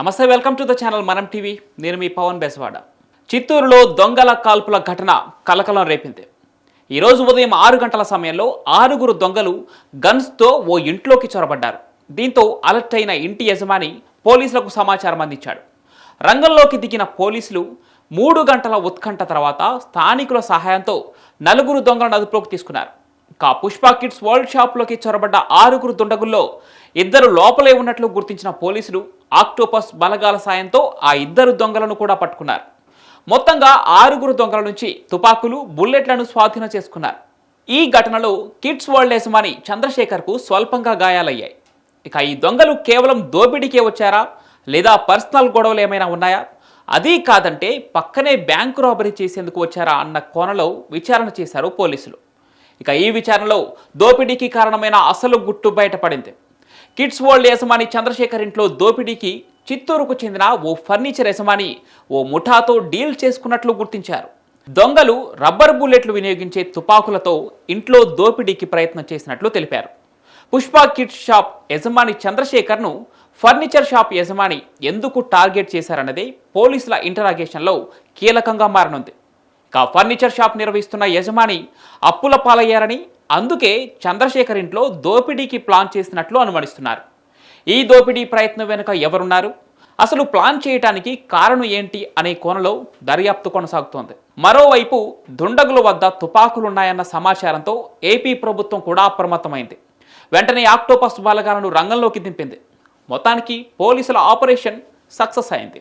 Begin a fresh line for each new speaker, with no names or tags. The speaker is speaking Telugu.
Namaste welcome to the channel మనం టీవీ. నేను మీ పవన్ బెస్వాడ. చిత్తూరులో దొంగల కాల్పుల ఘటన కలకలం రేపింది. ఈరోజు ఉదయం ఆరు గంటల సమయంలో ఆరుగురు దొంగలు గన్స్తో ఓ ఇంట్లోకి చొరబడ్డారు. దీంతో అలర్ట్ అయిన ఇంటి యజమాని పోలీసులకు సమాచారం అందించాడు. రంగంలోకి దిగిన పోలీసులు మూడు గంటల ఉత్కంఠ తర్వాత స్థానికుల సహాయంతో నలుగురు దొంగలను అదుపులోకి తీసుకున్నారు. ఇక పుష్ప కిడ్స్ వరల్డ్ షాప్లోకి చొరబడ్డ ఆరుగురు దుండగుల్లో ఇద్దరు లోపలే ఉన్నట్లు గుర్తించిన పోలీసులు ఆక్టోపస్ బలగాల సాయంతో ఆ ఇద్దరు దొంగలను కూడా పట్టుకున్నారు. మొత్తంగా ఆరుగురు దొంగల నుంచి తుపాకులు బుల్లెట్లను స్వాధీనం చేసుకున్నారు. ఈ ఘటనలో కిడ్స్ వరల్డ్ యజమాని చంద్రశేఖర్కు స్వల్పంగా గాయాలయ్యాయి. ఇక ఈ దొంగలు కేవలం దోపిడీకే వచ్చారా? లేదా పర్సనల్ గొడవలు ఏమైనా ఉన్నాయా? అది కాదంటే పక్కనే బ్యాంకు రాబరీ చేసేందుకు వచ్చారా అన్న కోణలో విచారణ చేశారు పోలీసులు. ఇక ఈ విచారణలో దోపిడీకి కారణమైన అసలు గుట్టు బయటపడింది. కిడ్స్ వరల్డ్ యజమాని చంద్రశేఖర్ ఇంట్లో దోపిడీకి చిత్తూరుకు చెందిన ఓ ఫర్నిచర్ యజమాని ఓ ముఠాతో డీల్ చేసుకున్నట్లు గుర్తించారు. దొంగలు రబ్బర్ బుల్లెట్లు వినియోగించే తుపాకులతో ఇంట్లో దోపిడీకి ప్రయత్నం చేసినట్లు తెలిపారు. పుష్ప కిడ్స్ షాప్ యజమాని చంద్రశేఖర్ను ఫర్నిచర్ షాప్ యజమాని ఎందుకు టార్గెట్ చేశారన్నదే పోలీసుల ఇంటరాగేషన్లో కీలకంగా మారనుంది. ఫర్నిచర్ షాప్ నిర్వహిస్తున్న యజమాని అప్పుల పాలయ్యారని అందుకే చంద్రశేఖర్ ఇంట్లో దోపిడీకి ప్లాన్ చేసినట్లు అనుమానిస్తున్నారు. ఈ దోపిడీ ప్రయత్నం వెనుక ఎవరున్నారు? అసలు ప్లాన్ చేయటానికి కారణం ఏంటి అనే కోణలో దర్యాప్తు కొనసాగుతోంది. మరోవైపు దుండగుల వద్ద తుపాకులున్నాయన్న సమాచారంతో ఏపీ ప్రభుత్వం కూడా అప్రమత్తమైంది. వెంటనే ఆక్టోపస్ బాలగాలను రంగంలోకి దింపింది. మొత్తానికి పోలీసుల ఆపరేషన్ సక్సెస్ అయింది.